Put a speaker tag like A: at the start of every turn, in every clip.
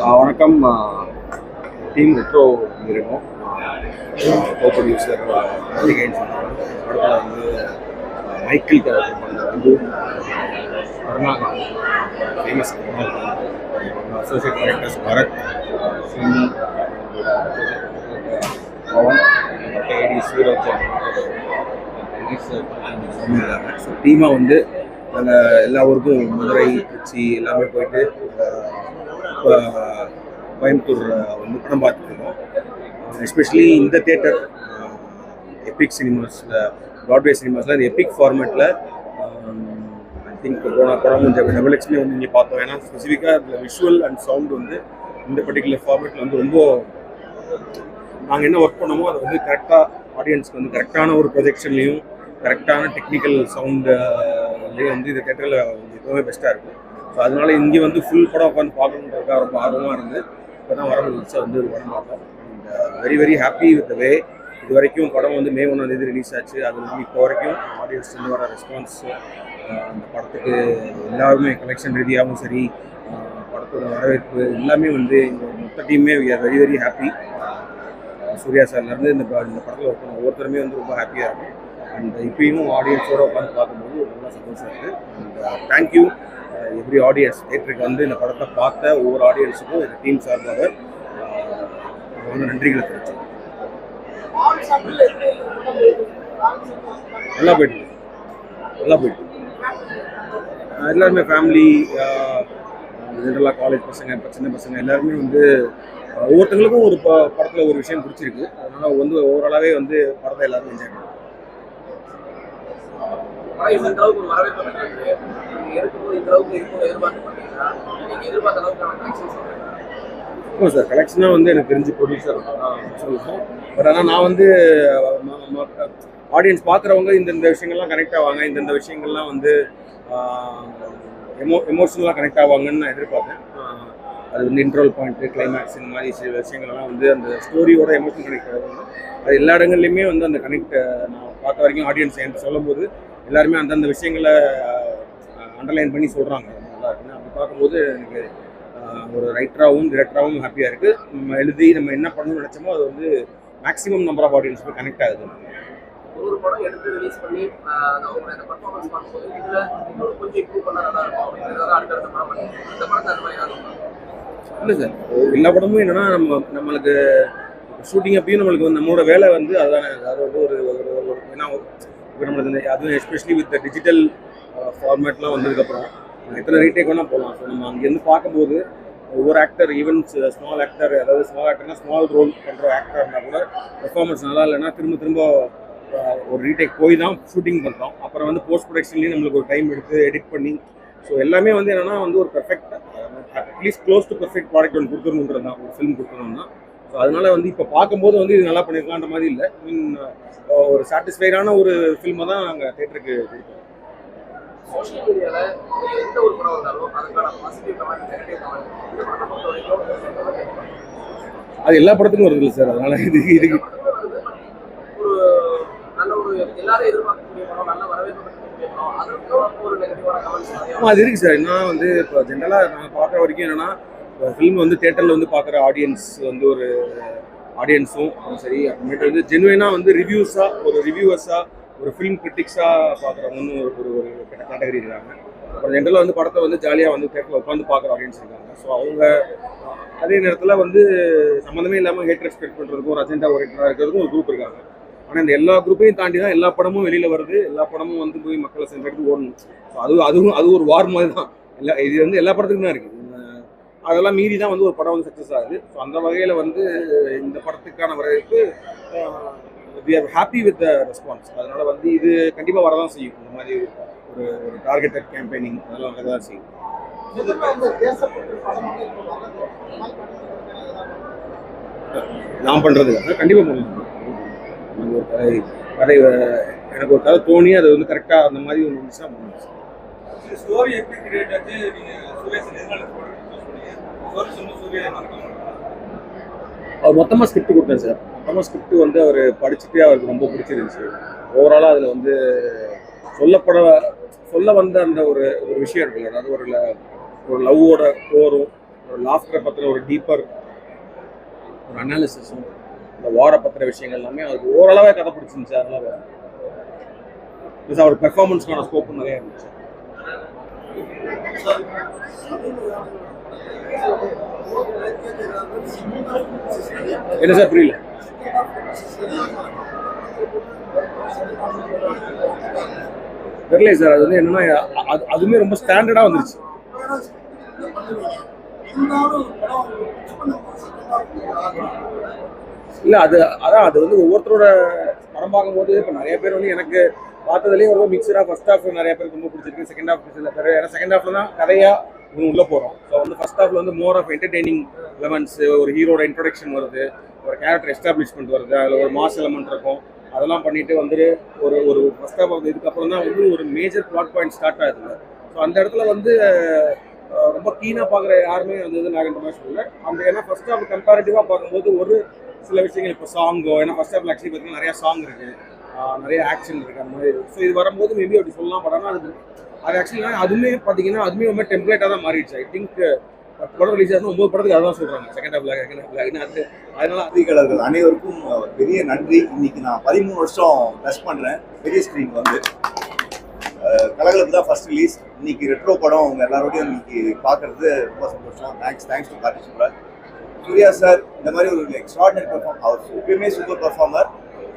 A: வணக்கம் team Retro இருக்கோம் co producer Karthikeyan சொன்னாங்க படத்தில் வந்து ஆஹ் மைக்கேல் கேரக்டர் பண்ண வந்து Karunakaran famous associate directors Bharath Cini Pavan மற்ற ஏடி சூரஜ் ஸோ டீமாக வந்து நாங்கள் எல்லா ஊருக்கும் மதுரை திருச்சி எல்லாமே போயிட்டு இப்போ கோயம்புத்தூர் வந்து படம் பார்த்துருக்கோம் எஸ்பெஷலி இந்த தேட்டர் எபிக் சினிமாஸில் ப்ராட்வே சினிமாஸில் இந்த எபிக் ஃபார்மேட்டில் ஐ திங்க் போன படம் கொஞ்சம் டபுள் வந்து இங்கே பார்த்தோம். ஏன்னா ஸ்பெசிஃபிக்காக அதில் விஷுவல் அண்ட் சவுண்ட் வந்து இந்த பர்டிகுலர் ஃபார்மேட்டில் வந்து ரொம்ப நாங்கள் என்ன ஒர்க் பண்ணோமோ அதை வந்து கரெக்டாக ஆடியன்ஸ்க்கு வந்து கரெக்டான ஒரு ப்ரொஜெக்ஷன்லையும் கரெக்டான டெக்னிக்கல் சவுண்டுலேயும் வந்து இந்த தேட்டரில் எப்பவுமே பெஸ்ட்டாக இருக்கும். ஸோ அதனால இங்கே வந்து ஃபுல் படம் உட்காந்து பார்க்கணுன்றதுக்காக ரொம்ப ஆர்வமாக இருந்து இப்போ தான் வர முடிஞ்சு வந்து ஒரு படம் பார்த்தோம். Very very happy with way இது வரைக்கும் படம் வந்து மே ஒன்றாம் தேதி ரிலீஸ் ஆச்சு. அது வந்து இப்போ வரைக்கும் ஆடியன்ஸ் வர ரெஸ்பான்ஸ் uh, அந்த படத்துக்கு எல்லாருமே கலெக்ஷன் ரீதியாகவும் சரி uh, படத்தோட வரவேற்பு எல்லாமே வந்து எங்கள் மொத்த டீமே வெரி வெரி ஹாப்பி சூர்யா சார்லேருந்து இந்த ப- இந்த படத்தில் ஒர்க் பண்ண ஒவ்வொருத்தருமே வந்து ரொம்ப ஹாப்பியாக இருக்கும். அண்ட் இப்பயும் ஆடியன்ஸோடு உட்காந்து பார்க்கும்போது ரொம்ப சந்தோஷம் இருக்குது and thank you uh, every audience தேட்டருக்கு வந்து இந்த படத்தை பார்த்த ஒவ்வொரு ஆடியன்ஸுக்கும் இந்த டீம் சார்பாக ரொம்ப நன்றிகளை தெரிவிச்சோம் நல்லா போயிட்டு நல்லா போயிட்டு எல்லாருமே ஃபேமிலி ஜென்ரலாக காலேஜ் பசங்க இப்போ சின்ன பசங்க எல்லாருமே வந்து ஒவ்வொருத்தங்களுக்கும் ஒரு ப படத்தில் ஒரு விஷயம் பிடிச்சிருக்கு. அதனால் வந்து ஓவராலாகவே வந்து படத்தை எல்லாரும் என்ஜாய்
B: படம் இந்த அளவுக்கு ஒரு வரவேற்பு பெற்றிருக்கு எடுக்கும்போது இந்த அளவுக்கு இருக்கும் எதிர்பார்த்து பண்ணீங்கன்னா எதிர்பார்த்த அளவுக்கான கலெக்ஷன்ஸ்
A: ஆமாம் சார் கலெக்ஷனாக வந்து எனக்கு தெரிஞ்சு ப்ரொடியூசர் சொல்லுவோம் பட் ஆனால் நான் வந்து ஆடியன்ஸ் பார்க்குறவங்க இந்தந்த விஷயங்கள்லாம் கனெக்ட் ஆவாங்க. இந்தந்த விஷயங்கள்லாம் வந்து எமோ எமோஷனலாக கனெக்ட் ஆவாங்கன்னு நான் எதிர்பார்த்தேன். அது வந்து இன்ட்ரோல் பாயிண்ட்டு கிளைமேக்ஸ் இந்த மாதிரி சில விஷயங்கள்லாம் வந்து அந்த ஸ்டோரியோட எமோஷன் கனெக்ட் ஆகும் அது எல்லா இடங்கள்லையுமே வந்து அந்த கனெக்ட் நான் பார்த்த வரைக்கும் ஆடியன்ஸ் என்கிட்ட சொல்லும்போது எல்லாருமே அந்தந்த விஷயங்களை அண்டர்லைன் பண்ணி சொல்கிறாங்க நல்லா இருக்குன்னு அப்படி பார்க்கும்போது எனக்கு ஒரு ரைட்டராகவும் டிரெக்டராகவும் ஹாப்பியாக இருக்குது நம்ம எழுதி நம்ம என்ன பண்ணணும்னு நினச்சோமோ அது வந்து மேக்ஸிமம் நம்பர் ஆஃப் ஆடியன்ஸ்க்கு கனெக்ட் ஆகுது.
B: ஒரு படம் எடுத்து ரிலீஸ் பண்ணி அந்த பர்ஃபார்மன்ஸ் பார்க்கும்போது இதுல இன்னும் கொஞ்சம் இம்ப்ரூவ் பண்ணா நல்லா இருக்கும் அப்படிங்கிறத அடுத்தடுத்த படம் பண்ணி இந்த படத்தை அந்த மாதிரி ஏதாவது
A: இல்லை சார் எல்லா படமும் என்னன்னா நம்ம நம்மளுக்கு ஷூட்டிங் அப்பயும் நம்மளுக்கு வந்து நம்மளோட வேலை வந்து அதுதானே அதாவது ஒரு ஒரு ஏன்னா இப்போ நம்மளுக்கு அதுவும் எஸ்பெஷலி வித் டிஜிட்டல் ஃபார்மேட்லாம் வந்ததுக்கப்புறம் எத்தனை ரீடேக் வேணால் போகலாம் ஸோ நம்ம அங்கேருந்து பார்க்கும்போது ஒவ்வொரு ஆக்டர் ஈவன் ஸ்மால் ஆக்டர் அதாவது ஸ்மால் ஆக்டர்னா ஸ்மால் ரோல் பண்ணுற ஆக்டராக இருந்தால் கூட பெர்ஃபார்மன்ஸ் நல்லா இல்லைன்னா திரும்ப திரும்ப uh, ஒரு ரீடேக் போய் தான் ஷூட்டிங் பண்ணுறோம் அப்புறம் வந்து போஸ்ட் ப்ரொடக்ஷன்லேயும் நம்மளுக்கு ஒரு டைம் எடுத்து எடிட் பண்ணி ஸோ எல்லாமே வந்து என்னென்னா வந்து ஒரு perfect at least close to perfect product ஒன்று கொடுத்துருணுன்றது தான். ஒரு ஃபிலிம் கொடுத்துருணும்னா ஸோ அதனால வந்து இப்போ பார்க்கும்போது வந்து இது நல்லா பண்ணியிருக்கலான்ற மாதிரி இல்லை. மீன் ஒரு சாட்டிஸ்ஃபைடான ஒரு ஃபில்மை தான் நாங்கள் தேட்டருக்கு கொடுத்தோம்.
B: சோஷியல் மீடியால எந்த ஒரு படம் வந்தாலும் அதுக்கான பாசிட்டிவ் கமெண்ட் நெகட்டிவ் கமெண்ட் இந்த படத்தை பொறுத்த வரைக்கும்
A: அது எல்லா படத்துக்கும் வருது இல்லை சார் அதனால இது இதுக்கு
B: ஒரு நல்ல ஒரு எல்லாரும் எதிர்பார்க்கக்கூடிய படம் நல்ல வரவேற்பு
A: அது இருக்குது சார் நான் வந்து இப்போ ஜென்ரலாக நான் பார்க்குற வரைக்கும் என்னென்னா ஃபிலிம் வந்து தேட்டரில் வந்து பார்க்குற ஆடியன்ஸ் வந்து ஒரு ஆடியன்ஸும் சரி. அப்புறமேட்டு வந்து ஜென்வனாக வந்து ரிவ்யூஸாக ஒரு ரிவ்யூவர்ஸாக ஒரு ஃபிலிம் கிரிட்டிக்ஸாக பார்க்குறவங்கன்னு ஒரு ஒரு ஒரு கேட்டகரி இருக்காங்க. அப்புறம் ஜென்ரலாக வந்து படத்தை வந்து ஜாலியாக வந்து தேட்டரில் உட்காந்து பார்க்குற ஆடியன்ஸ் இருக்காங்க. ஸோ அவங்க அதே நேரத்தில் வந்து சம்மந்தமே இல்லாமல் ஹேட் ரெஸ்பெக்ட் பண்ணுறதுக்கும் ஒரு அஜெண்டா ஓரியன்டாக இருக்கிறதுக்கும் ஒரு குரூப் இருக்காங்க. ஆனால் இந்த எல்லா குரூப்பையும் தாண்டி தான் எல்லா படமும் வெளியில் வருது. எல்லா படமும் வந்து போய் மக்களை சென்றெடுத்து ஓடணும். ஸோ அது அதுவும் அது ஒரு வார் மாதிரி தான். எல்லா இது வந்து எல்லா படத்துக்கும் தான் இருக்குது அதெல்லாம் மீறி தான் வந்து ஒரு படம் வந்து சக்ஸஸ் ஆகுது. ஸோ அந்த வகையில் வந்து இந்த படத்துக்கான வரவேற்பு we are happy with the response அதனால் வந்து இது கண்டிப்பாக வரதான் செய்யும். இந்த மாதிரி ஒரு ஒரு டார்கெட்டட் கேம்பெயினிங் அதெல்லாம் வரதான் செய்யும். நான் பண்ணுறது கண்டிப்பாக பண்ணுவேன் எனக்கு ஒரு கதை. கதை எனக்கு ஒரு கதை தோணி அது வந்து கரெக்டாக அந்த மாதிரி ஒன்று முடிச்சா பண்ணுவேன்
C: ஸ்டோரி எப்படி கிரியேட் ஆச்சு? நீங்கள்
A: அவர் மொத்தமாக ஸ்கிரிப்ட் கொடுத்தேன் சார். மொத்தமாக ஸ்கிரிப்ட் வந்து அவர் படிச்சுட்டு அவருக்கு ரொம்ப பிடிச்சிருந்துச்சு. ஓவராலாக அதில் வந்து சொல்லப்பட சொல்ல வந்த அந்த ஒரு ஒரு விஷயம் இருக்குல்ல அதாவது ஒரு ஒரு லவ்வோட கோரும் ஒரு லாஃப்டரை பற்றின ஒரு டீப்பர் ஒரு அனாலிசிஸும் இந்த வார பத்திர விஷயங்கள் எல்லாமே அவருக்கு ஓரளவாக கதை பிடிச்சிருந்துச்சு அதனால. ப்ளஸ் அவர் பெர்ஃபார்மன்ஸ்க்கான ஸ்கோப்பும் நிறைய இருந்துச்சு. என்ன சார் புரியல? தெரியல சார் அது வந்து என்னன்னா அது அதுவுமே ரொம்ப ஸ்டாண்டர்டாக வந்துருச்சு. இல்ல அது அதான் அது வந்து ஒவ்வொருத்தரோட படம் பார்க்கும்போது இப்போ நிறைய பேர் வந்து எனக்கு பார்த்ததுலேயும் ரொம்ப மிக்சராக ஃபர்ஸ்ட் ஹாஃப் நிறைய பேருக்கு ரொம்ப பிடிச்சிருக்கு செகண்ட் ஹாஃப் சில ஏன்னா செகண்ட் ஹாஃப்ல தான் கதையாக உள்ள போகிறோம் ஸோ வந்து ஃபர்ஸ்ட் ஹாஃப்ல வந்து மோர் ஆஃப் என்டர்டெய்னிங் எலமெண்ட்ஸ் ஒரு ஹீரோட இன்ட்ரொடக்ஷன் வருது ஒரு கேரக்டர் எஸ்டாப்ளிஷ்மெண்ட் வருது அதில் ஒரு மாஸ் எலமெண்ட் இருக்கும். அதெல்லாம் பண்ணிட்டு வந்துட்டு ஒரு ஒரு ஃபர்ஸ்ட் ஹாஃப் வந்து இதுக்கப்புறம் தான் வந்து ஒரு மேஜர் பிளாட் பாயிண்ட் ஸ்டார்ட் ஆகுது. ஸோ அந்த இடத்துல வந்து ரொம்ப கீனாக பார்க்குற யாருமே வந்து இது நாகன்ற மாதிரி சொல்லல அந்த ஏன்னா ஃபர்ஸ்ட் ஹாஃப் கம்பேரிட்டிவாக பார்க்கும்போது ஒரு சில விஷயங்கள் இப்போ சாங்கோ ஏன்னா ஃபர்ஸ்ட் ஹாஃப்ல ஆக்சுவலி பார்த்தீங்கன்னா நிறையா சாங் இருக்குது நிறைய ஆக்ஷன் இருக்குது அந்த மாதிரி. ஸோ இது வரும்போது மேபி அப்படி சொல்லலாம் பட் ஆனால் அது அது ஆக்சுவலி அதுவுமே பார்த்தீங்கன்னா அதுவுமே ரொம்ப டெம்ப்ளேட்டாக தான் மாறிடுச்சு. ஐ திங்க் பத்து படம் ரிலீஸ் ஆகும் ஒன்பது படத்துக்கு அதான் சொல்கிறாங்க செகண்ட் ஹாஃப்ல செகண்ட் ஹாஃப்ல அது அதனால
D: பத்திரிகையாளர்கள் அனைவருக்கும் பெரிய நன்றி. இன்னைக்கு நான் பதிமூணு வருஷம் ப்ளஸ் பண்ணுறேன் பெரிய ஸ்க்ரீன் வந்து. அஹ், கலகலப்பு தான் ஃபர்ஸ்ட் ரிலீஸ் இன்னைக்கு ரெட்ரோ படம் உங்கள் எல்லாரோடையும் இன்னைக்கு பார்க்கறது ரொம்ப சந்தோஷம். Thanks thanks to Karthi Subraj Suriya sir இந்த மாதிரி ஒரு எக்ஸ்ட்ராடினரி பெர்ஃபார்ம் அவர் எப்பயுமே சூப்பர் பெர்ஃபார்மர்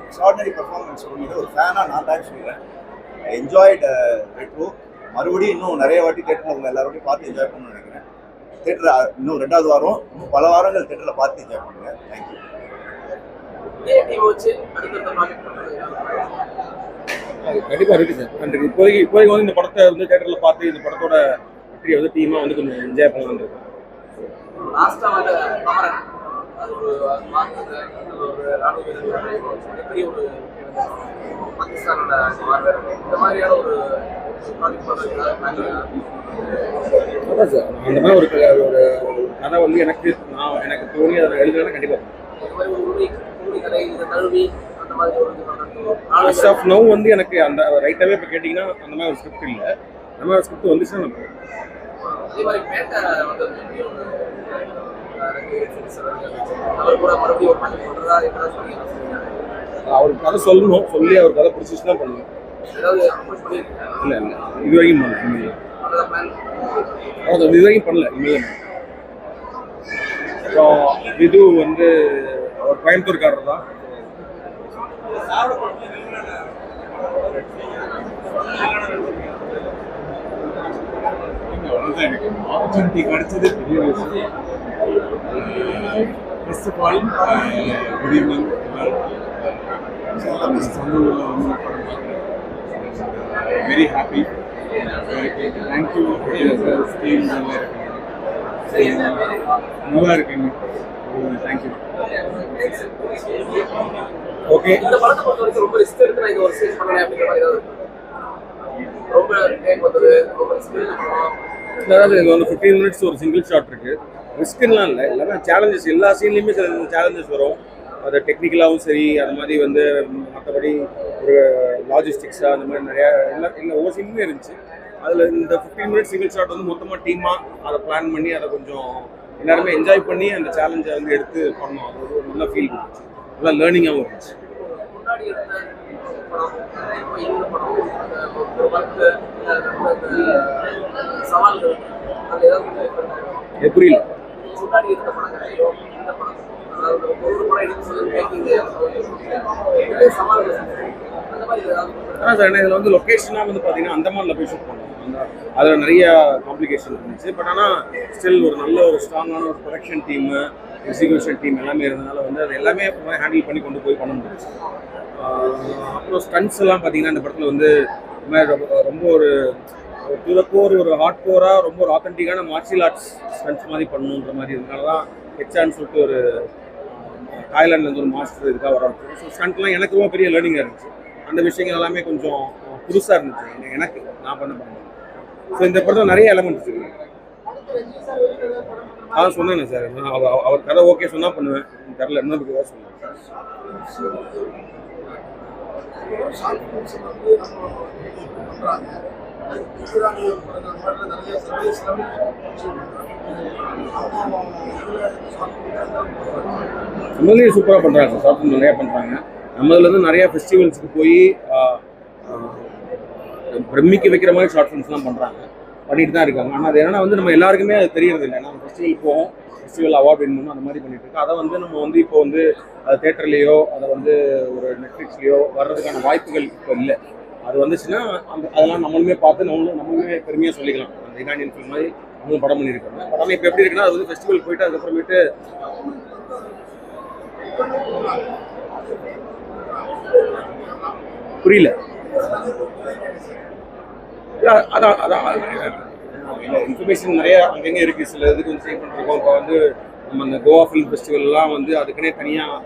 D: எக்ஸ்ட்ராடினரி பெர்ஃபார்மன்ஸ் சொல்லும்போது ஒரு ஃபேனாக நான் தேங்க்ஸ் சொல்கிறேன் என்ஜாய்ட் ரெட்ரோ மறுபடியும் இன்னும் நிறைய வாட்டி தேட்டரில் உங்க எல்லாரோடையும் பார்த்து என்ஜாய் பண்ணணும்னு நினைக்கிறேன். தேட்டர் இன்னும் ரெண்டாவது வாரம் இன்னும் பல வாரங்கள் தேட்டரில் பார்த்து என்ஜாய் பண்ணுங்க. தேங்க்யூ
B: இதே டீம் வச்சு அடுத்தடுத்த ப்ராஜெக்ட் பண்ணுறது
A: கண்டிப்பா இருக்கு சார் நன்றி இப்போதைக்கு இப்போதைக்கு வந்து இந்த படத்தை வந்து தேட்டர்ல பார்த்து இந்த படத்தோட வெற்றியை வந்து டீமா வந்து கொஞ்சம் என்ஜாய் பண்ணலாம்னு இருக்கோம்.
B: வந்து அமரன். ஒரு ஒரு பாகிஸ்தானோட இந்த மாதிரியான ஒரு
A: அதான் சார் அந்த மாதிரி ஒரு ஒரு கதை வந்து எனக்கு நான் எனக்கு தோணி அதை எழுதுனா கண்டிப்பா.
B: இந்த மாதிரி ஒரு உண்மை உண்மை கதை இதை தழுவி அந்த மாதிரி ஒரு இது பண்ணுறது
A: ஃபர்ஸ்ட் ஆஃப் நவ் வந்து எனக்கு அந்த ரைட்டாவே இப்போ கேட்டிங்கன்னா அந்த மாதிரி ஒரு ஸ்கிரிப்ட் இல்லை. அந்த மாதிரி ஸ்கிரிப்ட் வந்துச்சுன்னா
B: சார் அவர் கூட மறுபடியும்
A: அவருக்கு கதை சொல்லணும் சொல்லி அவர் கதை பிடிச்சிச்சுன்னா
B: பண்ணியிருக்கேன்
A: இல்லை இல்லை. இது வரைக்கும் பண்ணல இது வரைக்கும் பண்ணல இனிமேல் அப்புறம் விது வந்து அவர் கோயம்புத்தூர்காரர் தான்.
E: எனக்கு ஆப்பர்ச்சுனிட்டி கிடைச்சது பெரிய விஷயம். First of all good evening ஊரில் வந்து வெரி ஹாப்பி தேங்க்யூ ஸ்டீம் நல்லா இருக்கு நல்லா இருக்குங்க தேங்க்யூ
A: ஓகே
B: இந்த படத்தை பொறுத்த வரைக்கும் ரொம்ப ரிஸ்க் எடுத்து நான் இந்த ஒரு சீன் பண்ணல அப்படிங்கிற மாதிரி ஏதாவது இருக்கா? ரொம்ப டேக் வந்தது ரொம்ப ரிஸ்க் எடுத்து
A: அதாவது இது வந்து ஃபிஃப்டீன் மினிட்ஸ் ஒரு சிங்கிள் ஷாட் இருக்கு. ரிஸ்க்குலாம் இல்லை. எல்லாமே சேலஞ்சஸ் எல்லா சீன்லையுமே சில சேலஞ்சஸ் வரும். அது டெக்னிக்கலாகவும் சரி அந்த மாதிரி வந்து மற்றபடி ஒரு லாஜிஸ்டிக்ஸாக அந்த மாதிரி நிறையா எல்லா எல்லா ஒவ்வொரு சீனுமே இருந்துச்சு அதில் இந்த ஃபிஃப்டீன் மினிட்ஸ் சிங்கிள் ஷாட் வந்து மொத்தமாக டீமாக அதை பிளான் பண்ணி அதை கொஞ்சம் எல்லாருமே என்ஜாய் பண்ணி அந்த சேலஞ்சை வந்து எடுத்து பண்ணோம் அது ஒரு நல்ல ஃபீல் இருந்துச்சு நல்லா லேர்னிங்காகவும் இருந்துச்சு புரியல
B: முன்னாடி
A: ஆ சார் இதில் வந்து லொக்கேஷனாக வந்து பார்த்தீங்கன்னா அந்தமானில் போய் ஷூட் பண்ணோம். அதில் நிறைய காம்ப்ளிகேஷன் இருந்துச்சு. பட் ஆனால் ஸ்டில் ஒரு நல்ல ஒரு ஸ்ட்ராங்கான ஒரு ப்ரொடக்ஷன் டீமு எக்ஸிக்யூஷன் டீம் எல்லாமே இருந்தனால வந்து அது எல்லாமே ஹேண்டில் பண்ணி கொண்டு போய் பண்ண முடிஞ்சுச்சு அப்புறம் ஸ்டன்ஸ் எல்லாம் பார்த்தீங்கன்னா இந்த படத்தில் வந்து ரொம்ப- ஒரு துலக்கோர் ஒரு ஹார்ட் கோராக ரொம்ப ஒரு ஆத்தென்டிக்கான மார்ஷியல் ஆர்ட்ஸ் ஸ்டன்ஸ் மாதிரி பண்ணணுன்ற மாதிரி இருந்தனால தான் ஹெச்ஆன்னு சொல்லிட்டு ஒரு தாய்லாண்ட்லேருந்து ஒரு மாஸ்டர் இதுக்காக வர ஸோ ஸ்டண்ட்லாம் எனக்கு ரொம்ப பெரிய லேர்னிங்காக இருந்துச்சு. அந்த விஷயங்கள் எல்லாமே கொஞ்சம் புதுசாக இருந்துச்சு. எனக்கு- நான் பண்ண பண்ணேன் ஸோ இந்த படத்தில் நிறைய எலமெண்ட்ஸ் இருக்கு. அதான் சொன்னேன் சார் நான் அவ- அவர் கதை ஓகே சொன்னால் பண்ணுவேன். தெரில என்ன ஏதாவது சொன்னேன்
F: சார்
A: நம்மளே சூப்பராக பண்ணுறாங்க ஷார்ட் ஃபிலிம் நிறையா பண்ணுறாங்க நம்மதுலேருந்து நிறைய ஃபெஸ்டிவல்ஸ்க்கு போய் பிரமிக்க வைக்கிற மாதிரி ஷார்ட் ஃபிலிம்ஸ்லாம் பண்ணுறாங்க பண்ணிட்டு தான் இருக்காங்க. ஆனால் அது என்னன்னா வந்து நம்ம எல்லாருக்குமே அது தெரியறது இல்லை நம்ம ஃபெஸ்டிவல் போவோம். ஃபெஸ்டிவல் அவார்ட் வின் அந்த மாதிரி பண்ணிட்டு இருக்கோம். அதை வந்து நம்ம வந்து இப்போ வந்து தேட்டர்லேயோ அதை வந்து ஒரு நெட்ஃப்ளிக்ஸ்லேயோ வர்றதுக்கான வாய்ப்புகள் இப்போ இல்லை. அது வந்துச்சுன்னா அந்த அதெல்லாம் நம்மளுமே பார்த்து நம்மளும் நம்மளுமே பெருமையாக சொல்லிக்கலாம். அந்த இரானியன் ஃபிலிம் மாதிரி நம்மளும் படம் பண்ணியிருக்காங்க படம் இப்போ எப்படி இருக்குன்னா அது வந்து ஃபெஸ்டிவல் போயிட்டு அதுக்கப்புறமேட்டு புரியல. அதான் அதான் இன்ஃபர்மேஷன் நிறைய அங்கங்கே இருக்கு. சில இது கொஞ்சம் சேவ் பண்ணிருக்கோம் இப்போ வந்து நம்ம அந்த கோவா ஃபிலிம் ஃபெஸ்டிவல்லாம் வந்து அதுக்குன்னே தனியாக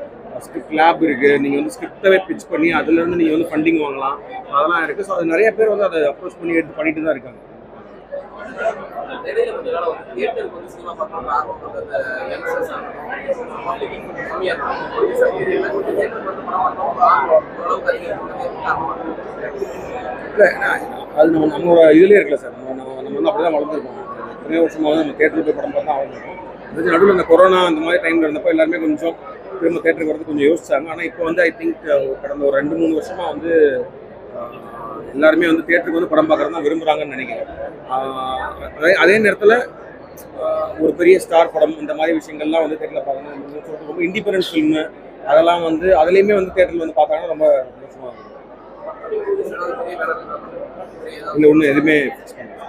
A: ஸ்கிரிப்ட் லேப் இருக்கு. நீங்க வந்து ஸ்கிரிப்டவே பிச் பண்ணி அதுல இருந்து நீங்க வந்து ஃபண்டிங் வாங்கலாம். அதெல்லாம் இருக்கு. ஸோ அது நிறைய பேர் வந்து அதை அப்ரோச் பண்ணி எடுத்து பண்ணிட்டு தான் இருக்காங்க. இல்லை அது நம்ம நம்மளோட இதுலேயே இருக்குல்ல சார். நம்ம நம்ம நம்ம வந்து அப்படி தான் வளர்ந்துருக்கோம். எத்தனையோ வருஷமாக நம்ம தேட்டரில் போய் படம் பார்த்தா வளர்ந்துருக்கோம். நடுவில் இந்த கொரோனா அந்த மாதிரி டைமில் இருந்தப்போ எல்லாருமே கொஞ்சம் திரும்ப தேட்டருக்கு வரது கொஞ்சம் யோசிச்சாங்க. ஆனால் இப்போ வந்து ஐ திங்க் கடந்த ஒரு ரெண்டு மூணு வருஷமாக வந்து எல்லாருமே வந்து தேட்டருக்கு வந்து படம் பார்க்குறது தான் விரும்புகிறாங்கன்னு நினைக்கிறேன். அதே அதே நேரத்தில் ஒரு பெரிய ஸ்டார் படம் இந்த மாதிரி விஷயங்கள்லாம் வந்து தேட்டரில் பார்க்கணும். ரொம்ப இண்டிபெண்டன்ஸ் ஃபில்மு அதெல்லாம் வந்து அதுலேயுமே வந்து தேட்டரில் வந்து பார்த்தாங்கன்னா ரொம்ப சந்தோஷமாக இருக்கும். இல்லை ஒன்றும் எதுவுமே ஃபிக்ஸ் பண்ணல.